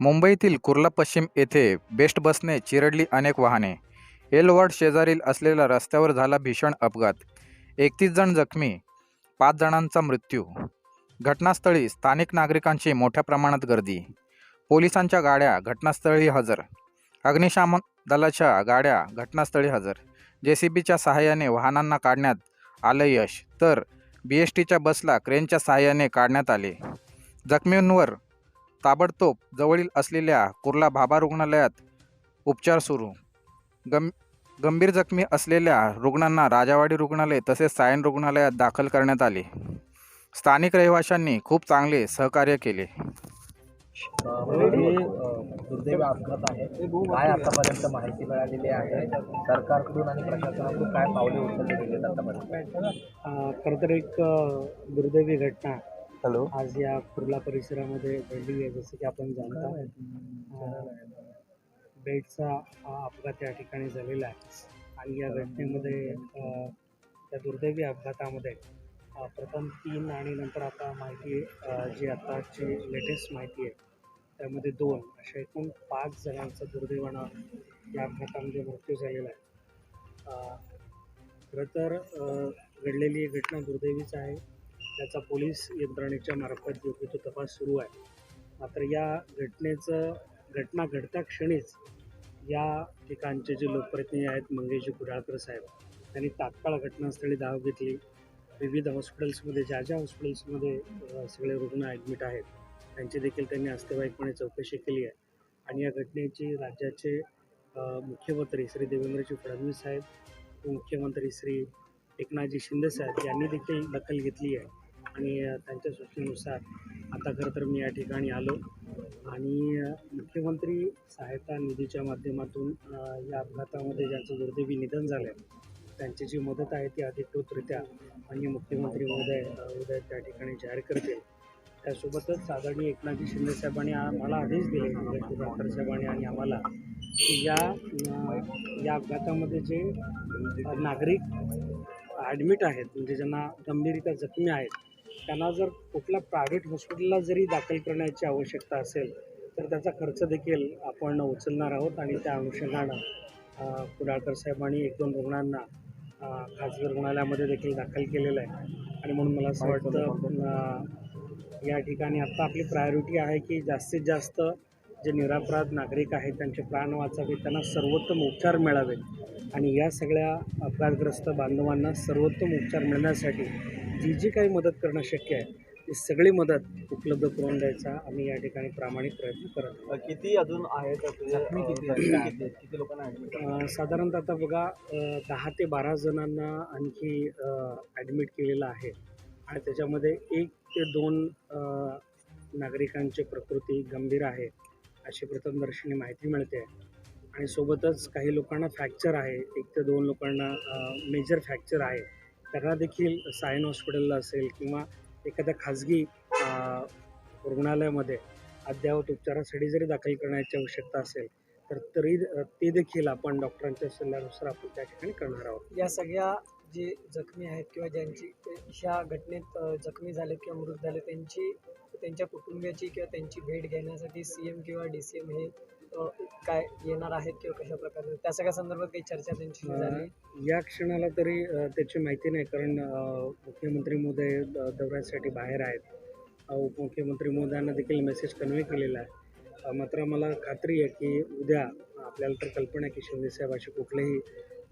मुंबईतील कुर्ला पश्चिम येथे बेस्ट बसने चिरडली अनेक वाहने. एल वॉर्ड शेजारील असलेल्या रस्त्यावर झाला भीषण अपघात. एकतीस जण जखमी पाच जणांचा मृत्यू. घटनास्थळी स्थानिक नागरिकांची मोठ्या प्रमाणात गर्दी. पोलिसांच्या गाड्या घटनास्थळी हजर. अग्निशामक दलाच्या गाड्या घटनास्थळी हजर. जे सी बीच्या सहाय्याने वाहनांना काढण्यात आलं यश तर बी एस टीच्या बसला क्रेनच्या सहाय्याने काढण्यात आले. जखमींवर ताबडतोब जवळील असलेल्या कुर्ला भाभा रुग्णालयात उपचार सुरू. गं गंभीर जखमी असलेल्या रुग्णांना राजावाडी रुग्णालय तसेच सायन रुग्णालयात दाखल करण्यात आले. स्थानिक रहिवाशांनी खूप चांगले सहकार्य केले. दुर्दैवी अपघात आहे. काय आतापर्यंत माहिती मिळालेली आहे? सरकारकडून आणि प्रशासनाकडून काय पावले उचलले आतापर्यंत? अ, खरं तर एक दुर्दैवी घटना. हॅलो. आज या कुर्ला परिसरामध्ये घडली आहे जसं की आपण जाणता. बेडचा अपघात या ठिकाणी झालेला आहे. आणि या घटनेमध्ये त्या दुर्दैवी अपघातामध्ये प्रथम तीन आणि नंतर आता माहिती जी आताची लेटेस्ट माहिती आहे त्यामध्ये दोन अशा एकूण पाच जणांचा दुर्दैवानं या अपघातामध्ये मृत्यू झालेला आहे. खरं तर घडलेली ही घटना दुर्दैवीच आहे. त्याचा पोलीस यंत्रणेच्या मार्फत योग्य तो तपास सुरू आहे. मात्र या घटनेचं घटना घडत्या क्षणीच या ठिकाणचे जे लोकप्रतिनिधी आहेत मंगेशजी कुडाळकर साहेब त्यांनी तात्काळ घटनास्थळी धाव घेतली. विविध हॉस्पिटल्समध्ये ज्या ज्या हॉस्पिटल्समध्ये सगळे रुग्ण ॲडमिट आहेत त्यांची देखील त्यांनी अस्तेवाईकपणे चौकशी केली आहे. आणि या घटनेची राज्याचे मुख्यमंत्री श्री देवेंद्रजी फडणवीस साहेब मुख्यमंत्री श्री एकनाथजी शिंदे साहेब यांनी देखील दखल घेतली आहे. आणि त्यांच्या सूचनेनुसार आता खरं तर मी या ठिकाणी आलो. आणि मुख्यमंत्री सहायता निधीच्या माध्यमातून या अपघातामध्ये ज्यांचं दुर्दैवी निधन झालं आहे त्यांची जी मदत आहे ती अधिकृतरित्या माननीय मुख्यमंत्री महोदय उदय त्या ठिकाणी जाहीर करतील. त्यासोबतच आदरणीय एकनाथजी शिंदेसाहेबांनी आम्हाला आदेश दिले म्हणजे साहेबांनी आणि आम्हाला की या या अपघातामध्ये जे नागरिक ॲडमिट आहेत म्हणजे ज्यांना गंभीररित्या जखमी आहेत त्यांना जर कुठल्या प्रायव्हेट हॉस्पिटलला जरी दाखल करण्याची आवश्यकता असेल तर त्याचा खर्च देखील आपण उचलणार आहोत आणि त्या अनुषंगानं कुडाळकर साहेबांनी एक दोन रुग्णांना खाजगी रुग्णालयामध्ये देखील दाखल केलेलं आहे. आणि म्हणून मला असं वाटतं या ठिकाणी आत्ता आपली प्रायोरिटी आहे की जास्तीत जास्त जे निरापराध नागरिक आहेत त्यांचे प्राण वाचावे त्यांना सर्वोत्तम उपचार मिळावे. आणि या सगळ्या अपघातग्रस्त बांधवांना सर्वोत्तम उपचार मिळण्यासाठी जी जी काही मदत करणं शक्य आहे ती सगळी मदत उपलब्ध करून द्यायचा आम्ही या ठिकाणी प्रामाणिक प्रयत्न करत आहोत. किती अजून आहेत जखमी किती? किती लोकांना साधारणतः आता बघा दहा ते बारा जणांना आणखी ॲडमिट केलेलं आहे आणि त्याच्यामध्ये एक ते दोन नागरिकांची प्रकृती गंभीर आहे अशी प्रथमदर्शनी माहिती मिळते आणि सोबतच काही लोकांना फ्रॅक्चर आहे एक ते दोन लोकांना मेजर फ्रॅक्चर आहे त्यांना देखील सायन हॉस्पिटलला असेल किंवा एखाद्या खाजगी रुग्णालयामध्ये अद्ययावत उपचारासाठी जरी दाखल करण्याची आवश्यकता असेल तर तरी ते देखील आपण डॉक्टरांच्या सल्ल्यानुसार आपण त्या ठिकाणी करणार आहोत. या सगळ्या जे जखमी आहेत किंवा ज्यांची ह्या घटनेत जखमी झाले किंवा मृत झाले त्यांची त्यांच्या कुटुंबियाची किंवा त्यांची भेट घेण्यासाठी सी एम किंवा डी सी एम हे काय येणार आहेत किंवा कशा प्रकारे? त्या सगळ्या संदर्भात काही चर्चा त्यांची झाली. या क्षणाला तरी त्याची माहिती नाही कारण मुख्यमंत्री महोदय द- दौऱ्यासाठी बाहेर आहेत. उपमुख्यमंत्री महोदयांना देखील मेसेज कन्व्हे केलेला आहे. मात्र मला खात्री आहे की उद्या आपल्याला तर कल्पना आहे की शिंदेसाहेब अशी कुठलीही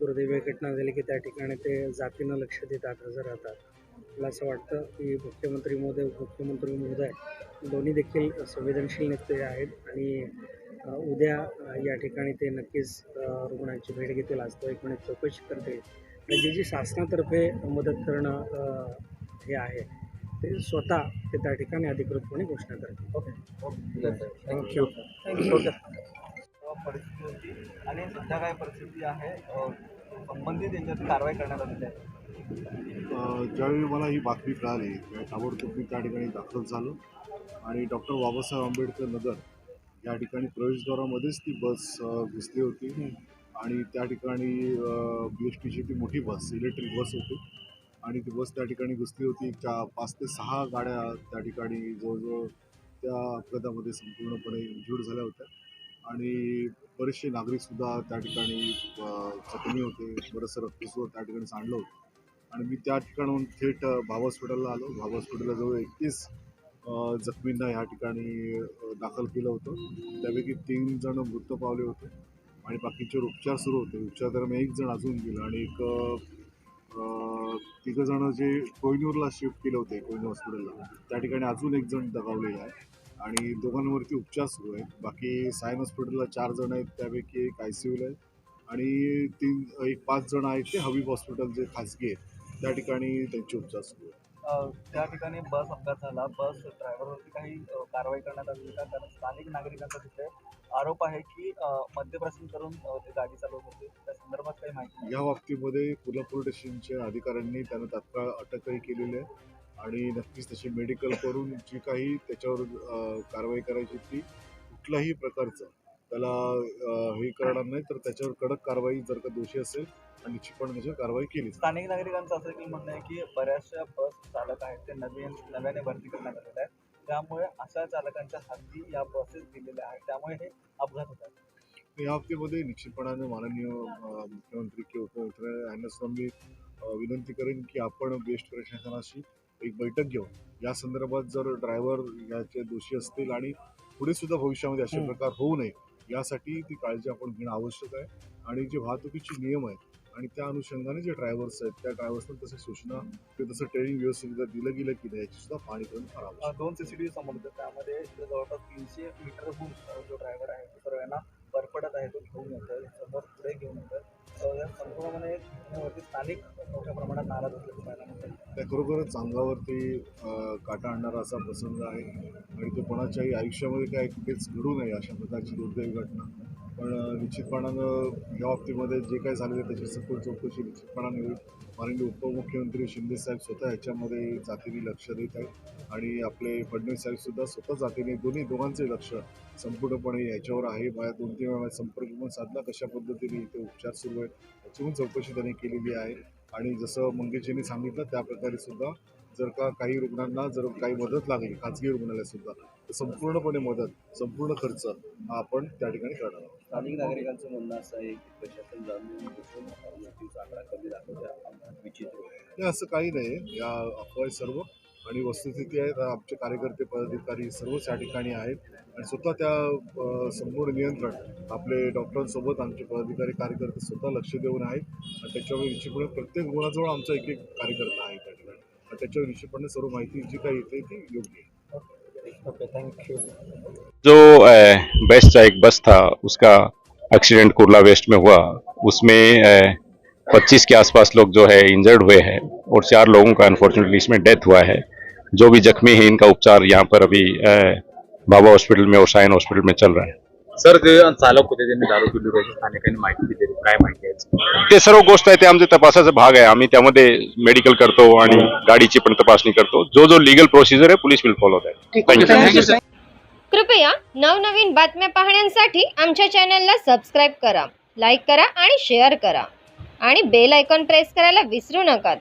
दुर्दैवी घटना झाली की त्या ठिकाणी ते जातीनं लक्ष देतात हजर राहतात. मला असं वाटतं की मुख्यमंत्री मोदय उपमुख्यमंत्री महोदय दोन्ही देखील संवेदनशील नेते आहेत आणि उद्या या ठिकाणी ते नक्कीच रुग्णांची भेट घेतील वास्तविकपणे चौकशी करतील आणि जी जी शासनातर्फे मदत करणं हे आहे ते स्वतः ते त्या ठिकाणी अधिकृतपणे घोषणा करतील. Okay. Thank you. Thank you. परिस्थिती होती आणि सध्या काय परिस्थिती आहे? अ, संबंधित यांच्यात कारवाई करण्यात आलेली आहे अ, ज्यावेळी मला ही बातमी कळाली त्यावेळी ताबडतोब मी त्या ठिकाणी दाखल झालो. आणि डॉक्टर बाबासाहेब आंबेडकर नगर या ठिकाणी प्रवेशद्वारामध्येच ती बस घुसली होती. आणि त्या ठिकाणी बी एस टीची ती मोठी बस इलेक्ट्रिक बस होती. आणि ती बस त्या ठिकाणी घुसली होती. चा पाच ते सहा गाड्या त्या ठिकाणी जवळजवळ त्या अपघातामध्ये संपूर्णपणे इंज्युर्ड झाल्या होत्या. आणि बरेचसे नागरिकसुद्धा त्या ठिकाणी जखमी होते. बरंचसं रक्तसुद्धा त्या ठिकाणी सांडलं होतं. आणि मी त्या ठिकाणाहून थेट अ, भाव हॉस्पिटलला आलो. भाव हॉस्पिटलला जवळ एकतीस जखमींना ह्या ठिकाणी दाखल केलं होतं. त्यापैकी तीन जण मृत पावले होते आणि बाकीचे उपचार सुरू होते. उपचार दरम्यान एक जण अजून गेलं आणि एक तिघं जण जे कोहिनूरला शिफ्ट केले होते कोहिनूर हॉस्पिटलला. त्या ठिकाणी अजून एक जण दगावलेला आहे आणि दोघांवरती उपचार सुरू आहेत. बाकी सायन हॉस्पिटलला चार जण आहेत त्यापैकी एक आय सी यूला आहे आणि तीन एक पाच जण आहेत ते हबीब हॉस्पिटल जे खाजगी आहेत त्या ठिकाणी त्यांचे उपचार सुरू आहेत. त्या ठिकाणी बस अपघात झाला. बस ड्रायव्हरवरती काही कारवाई करण्यात आली का? कारण स्थानिक नागरिकांचा तिथे आरोप आहे की अ, मद्यप्राशन करून ते गाडी चालवत होते. त्या संदर्भात काही माहिती या बाबतीमध्ये कोल्हापूर स्टेशनच्या अधिकाऱ्यांनी त्यांना तात्काळ अटकही केलेली आहे आणि नक्कीच तशी मेडिकल करून जी काही त्याच्यावर कारवाई करायची ती कुठल्याही प्रकारचं त्याला हे करणार नाही. तर त्याच्यावर कडक कारवाई जर का दोषी असेल निश्चितपणे त्याच्यावर कारवाई केली. स्थानिक नागरिकांचं असं देखील म्हणणं आहे की बऱ्याचशा बस चालक आहेत ते नवीन नव्याने भरती करण्यात आलेले आहेत त्यामुळे अशा चालकांच्या हाती या बसेस दिलेल्या आहेत. त्यामुळे हे अपघात होतात. या बाबतीमध्ये निश्चितपणाने माननीय मुख्यमंत्री किंवा उपमुख्यमंत्री यांना सुद्धा मी अ, विनंती करेन की आपण बेस्ट प्रशासनाशी एक बैठक घेऊ. या संदर्भात जर ड्रायव्हर याचे दोषी असतील आणि पुढे सुद्धा भविष्यामध्ये असे. प्रकार होऊ नये यासाठी ती काळजी आपण घेणं आवश्यक आहे. आणि जे वाहतुकीचे नियम आहेत आणि त्या अनुषंगाने जे ड्रायव्हर्स आहेत त्या ड्रायव्हर्सना तसं सूचना किंवा तसं ट्रेनिंग व्यवस्थित दिलं गेलं की नाही याची सुद्धा आवश्यक आहे. अ, दोन सीसीटीव्ही समोर होते त्यामध्ये जवळपास तीनशे मीटरहून जो ड्रायव्हर आहे तो सर्वांना परपडत आहे तो घेऊन येतोय. समोर पुढे घेऊन येतोय. अ, या संपूर्णपणे स्थानिक मोठ्या प्रमाणात नाराज असल्याचं पाहायला मिळतं त्या खरोखरच अंगावरती काटा आणणारा असा प्रसंग आहे. आणि तो कोणाच्याही आयुष्यामध्ये काय कुठेच घडू नये अशा प्रकारची दुर्दैवी घटना. पण निश्चितपणानं या बाबतीमध्ये जे काय झालेलं आहे त्याची सखोल चौकशी निश्चितपणानं होईल. माननीय उपमुख्यमंत्री शिंदेसाहेब स्वतः याच्यामध्ये जातीने लक्ष देत आहेत आणि आपले फडणवीस साहेबसुद्धा स्वतः जातीने दोन्ही दोघांचे लक्ष संपूर्णपणे याच्यावर आहे. माझ्या दोन तीन वेळा संपर्क पण साधला कशा पद्धतीने इथे उपचार सुरू आहेत याची पण चौकशी त्यांनी केलेली आहे. आणि जसं मंगेशजींनी सांगितलं त्या प्रकारे सुद्धा जर का काही रुग्णांना जर काही मदत लागली खाजगी रुग्णालयात सुद्धा तर संपूर्णपणे मदत संपूर्ण खर्च हा आपण त्या ठिकाणी करणार आहोत. स्थानिक नागरिकांचं म्हणणं असं आहे की प्रशासन जाणून असं काही नाही. या अफवा सर्व आणि वस्तुस्थिती आहे आमचे कार्यकर्ते पदाधिकारी सर्वच या ठिकाणी आहेत आणि स्वतः त्या संपूर्ण नियंत्रण आपले डॉक्टरांसोबत आमचे पदाधिकारी कार्यकर्ते स्वतः लक्ष देऊन आहेत. आणि त्याच्यावर निश्चितपणे प्रत्येक रुग्णाजवळ आमचा एक एक कार्यकर्ता आहे. सर्व माहिती जी काही येते ती योग्य आहे. ओके थँक्यू जो बेस्ट का एक बस था उसका एक्सीडेंट कुरला वेस्ट में हुआ उसमें पच्चीस के आसपास लोग जो है इंजर्ड हुए हैं और चार लोगों का अनफॉर्चुनेटली इसमें डेथ हुआ है। जो भी जख्मी है इनका उपचार यहाँ पर अभी बाबा हॉस्पिटल में और साइन हॉस्पिटल में चल रहा है। सर जे चालक होते त्यांनी दारू पिली होती. स्थानिकांनी माहिती दिली काय माहिती आहे? ते सर्व गोष्ट आहे ते आमच्या तपासाचा भाग आहे. आम्ही त्यामध्ये मेडिकल करतो आणि गाडीची पण तपासणी करतो. जो जो लिगल प्रोसिजर आहे पोलीस विल फॉलो दॅट कृपया नवनवीन बातम्या पाहण्यासाठी आमच्या चॅनलला सबस्क्राईब करा लाईक करा आणि शेअर करा. आणि बेल आयकॉन प्रेस करायला विसरू नका.